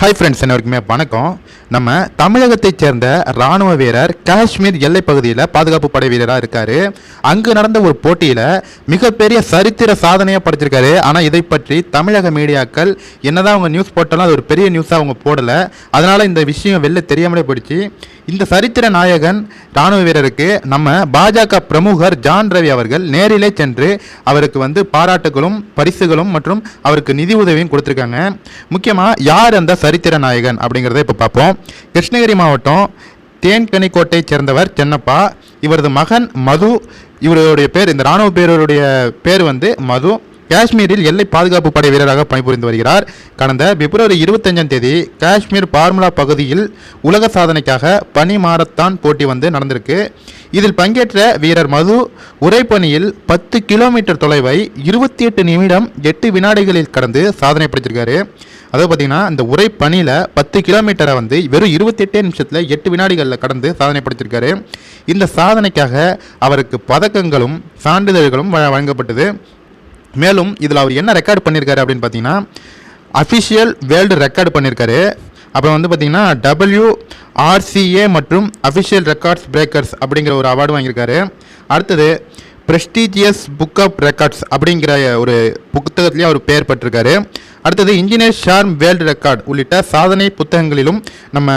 Hi friends அனைவருக்குமே வணக்கம். நம்ம தமிழகத்தைச் சேர்ந்த ராணுவ வீரர் காஷ்மீர் எல்லை பகுதியில் பாதுகாப்பு படை வீரராக இருக்கார். அங்கு நடந்த ஒரு போட்டியில் மிகப்பெரிய சரித்திர சாதனையாக படைச்சிருக்காரு. ஆனால் இதை பற்றி தமிழக மீடியாக்கள் என்னதான் அவங்க நியூஸ் போட்டாலும் அது ஒரு பெரிய நியூஸாக அவங்க போடலை. அதனால் இந்த விஷயம் வெளில தெரியாமலே போயிடுச்சு. இந்த சரித்திர நாயகன் ராணுவ வீரருக்கு நம்ம பாஜக பிரமுகர் ஜான் ரவி அவர்கள் நேரிலே சென்று அவருக்கு வந்து பாராட்டுகளும் பரிசுகளும் மற்றும் அவருக்கு நிதி உதவியும் கொடுத்துருக்காங்க. முக்கியமாக யார் அந்த சரித்திர நாயகன் அப்படிங்கிறத இப்போ பார்ப்போம். கிருஷ்ணகிரி மாவட்டம் தேன்கனிக்கோட்டையை சேர்ந்தவர் சென்னப்பா. இவரது மகன் மது. இவருடைய பேர் இந்த ராணுவ பேரருடைய பேர் வந்து மது. காஷ்மீரில் எல்லை பாதுகாப்பு படை வீரராக பணிபுரிந்து வருகிறார். கடந்த பிப்ரவரி இருபத்தஞ்சாம் தேதி காஷ்மீர் பார்முலா பகுதியில் உலக சாதனைக்காக பனி மாரத்தான் போட்டி வந்து நடந்திருக்கு. இதில் பங்கேற்ற வீரர் மது உரைப்பணியில் பத்து கிலோமீட்டர் தொலைவை இருபத்தி எட்டு நிமிடம் எட்டு வினாடிகளில் கடந்து சாதனை படைச்சிருக்காரு அதாவது பார்த்தீங்கன்னா இந்த உரை பணியில் பத்து கிலோமீட்டரை வந்து வெறும் இருபத்தெட்டே நிமிஷத்தில் எட்டு வினாடிகளில் கடந்து சாதனை படைச்சிருக்காரு இந்த சாதனைக்காக அவருக்கு பதக்கங்களும் சான்றிதழ்களும் வழ- வழங்கப்பட்டது. மேலும் இதில் அவர் என்ன ரெக்கார்ட் பண்ணியிருக்காரு அப்படின்னு பார்த்தீங்கன்னா அஃபிஷியல் வேர்ல்டு ரெக்கார்டு பண்ணியிருக்காரு அப்புறம் வந்து பார்த்தீங்கன்னா டபிள்யூ ஆர்சிஏ மற்றும் அஃபிஷியல் ரெக்கார்ட்ஸ் பிரேக்கர்ஸ் அப்படிங்கிற ஒரு அவார்டு வாங்கியிருக்காரு. அடுத்தது ப்ரெஸ்டீஜியஸ் புக் ஆஃப் ரெக்கார்ட்ஸ் அப்படிங்கிற ஒரு புத்தகத்திலேயே அவர் பெயர் பெற்றிருக்காரு. அடுத்தது இன்ஜினியர் ஷார்ம் வேர்ல்டு ரெக்கார்ட் உள்ளிட்ட சாதனை புத்தகங்களிலும் நம்ம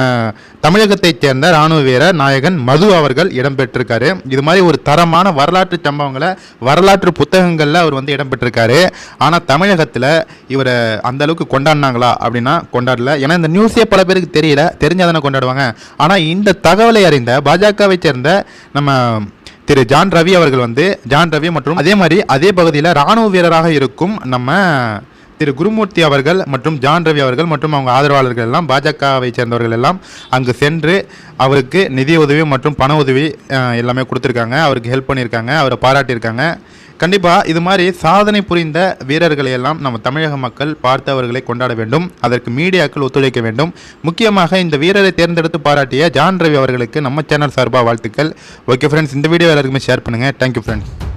தமிழகத்தைச் சேர்ந்த ராணுவ வீரர் நாயகன் மது அவர்கள் இடம்பெற்றிருக்காரு இது மாதிரி ஒரு தரமான வரலாற்று சம்பவங்களை வரலாற்று புத்தகங்களில் அவர் வந்து இடம்பெற்றிருக்காரு ஆனால் தமிழகத்தில் இவரை அந்த அளவுக்கு கொண்டாடினாங்களா அப்படின்னா கொண்டாடல. ஏன்னா இந்த நியூஸே பல பேருக்கு தெரியல தெரிஞ்சாதானே கொண்டாடுவாங்க. ஆனால் இந்த தகவலை அறிந்த பாஜகவை சேர்ந்த நம்ம திரு ஜான் ரவி அவர்கள் வந்து ஜான் ரவி மற்றும் அதே மாதிரி அதே பகுதியில் ராணுவ வீரராக இருக்கும் நம்ம திரு குருமூர்த்தி அவர்கள் மற்றும் ஜான் ரவி அவர்கள் மற்றும் அவங்க ஆதரவாளர்கள் எல்லாம் பாஜகவை சேர்ந்தவர்கள் எல்லாம் அங்கு சென்று அவருக்கு நிதி உதவி மற்றும் பண உதவி எல்லாமே கொடுத்துருக்காங்க. அவருக்கு ஹெல்ப் பண்ணியிருக்காங்க. அவரை பாராட்டியிருக்காங்க. கண்டிப்பாக இது மாதிரி சாதனை புரிந்த வீரர்களை எல்லாம் நம்ம தமிழக மக்கள் பார்த்தவர்களை கொண்டாட வேண்டும். அதற்கு மீடியாக்கள் ஒத்துழைக்க வேண்டும். முக்கியமாக இந்த வீரரை தேர்ந்தெடுத்து பாராட்டிய ஜான் ரவி அவர்களுக்கு நம்ம சேனல் சார்பாக வாழ்த்துக்கள். ஓகே ஃப்ரெண்ட்ஸ் இந்த வீடியோ எல்லாருக்குமே ஷேர் பண்ணுங்கள் தேங்க்யூ ஃப்ரெண்ட்ஸ்